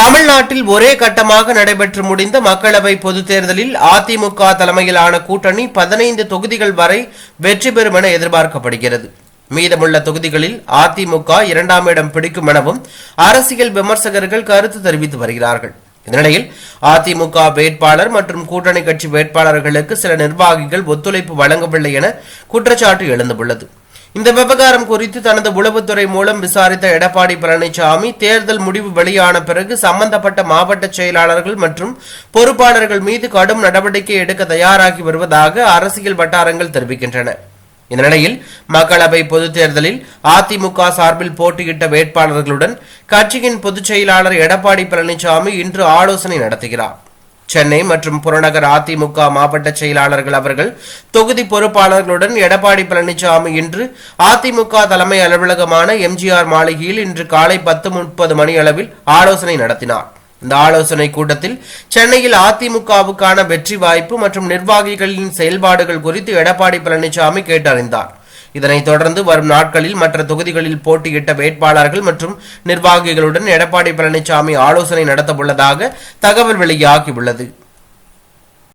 தமிழ்நாட்டில் ஒரே கட்டமாக நடைபெற்று முடிந்த மக்களவை பொதுத் தேர்தலில் அதிமுக தலைமையிலான கூட்டணி பதினைந்து தொகுதிகள் வரை வெற்றி பெறும் என எதிர்பார்க்கப்படுகிறது. மீதமுள்ள தொகுதிகளில் அதிமுக இரண்டாம் இடம் பிடிக்கும் எனவும் அரசியல் விமர்சகர்கள் கருத்து தெரிவித்து வருகிறார்கள். இந்நிலையில் அதிமுக வேட்பாளர் மற்றும் கூட்டணி கட்சி வேட்பாளர்களுக்கு சில நிர்வாகிகள் ஒத்துழைப்பு வழங்கவில்லை என குற்றச்சாட்டு எழுந்துள்ளது. இந்த விவகாரம் குறித்து தனது உளவுத்துறை மூலம் விசாரித்த எடப்பாடி பழனிசாமி தேர்தல் முடிவு வெளியான பிறகு சம்பந்தப்பட்ட மாவட்ட செயலாளர்கள் மற்றும் பொறுப்பாளர்கள் மீது கடும் நடவடிக்கை எடுக்க தயாராகி வருவதாக அரசியல் வட்டாரங்கள் தெரிவிக்கின்றன. இந்த நிலையில் மக்களவை பொதுத் தேர்தலில் அதிமுக சார்பில் போட்டியிட்ட வேட்பாளர்களுடன் கட்சியின் பொதுச் செயலாளர் எடப்பாடி பழனிசாமி இன்று ஆலோசனை நடத்துகிறார். சென்னை மற்றும் புறநகர் அதிமுக மாவட்ட செயலாளர்கள் அவர்கள் தொகுதி பொறுப்பாளர்களுடன் எடப்பாடி பழனிசாமி இன்று அதிமுக தலைமை அலுவலகமான எம்ஜிஆர் மாளிகையில் இன்று காலை பத்து முப்பது மணி அளவில் ஆலோசனை நடத்தினார். இந்த ஆலோசனை கூட்டத்தில் சென்னையில் அதிமுகவுக்கான வெற்றி வாய்ப்பு மற்றும் நிர்வாகிகளின் செயல்பாடுகள் குறித்து எடப்பாடி பழனிசாமி கேட்டறிந்தார். இதனைத் தொடர்ந்து வரும் நாட்களில் மற்ற தொகுதிகளில் போட்டியிட்ட வேட்பாளர்கள் மற்றும் நிர்வாகிகளுடன் எடப்பாடி பழனிசாமி ஆலோசனை நடத்தவுள்ளதாக தகவல் வெளியாகியுள்ளது.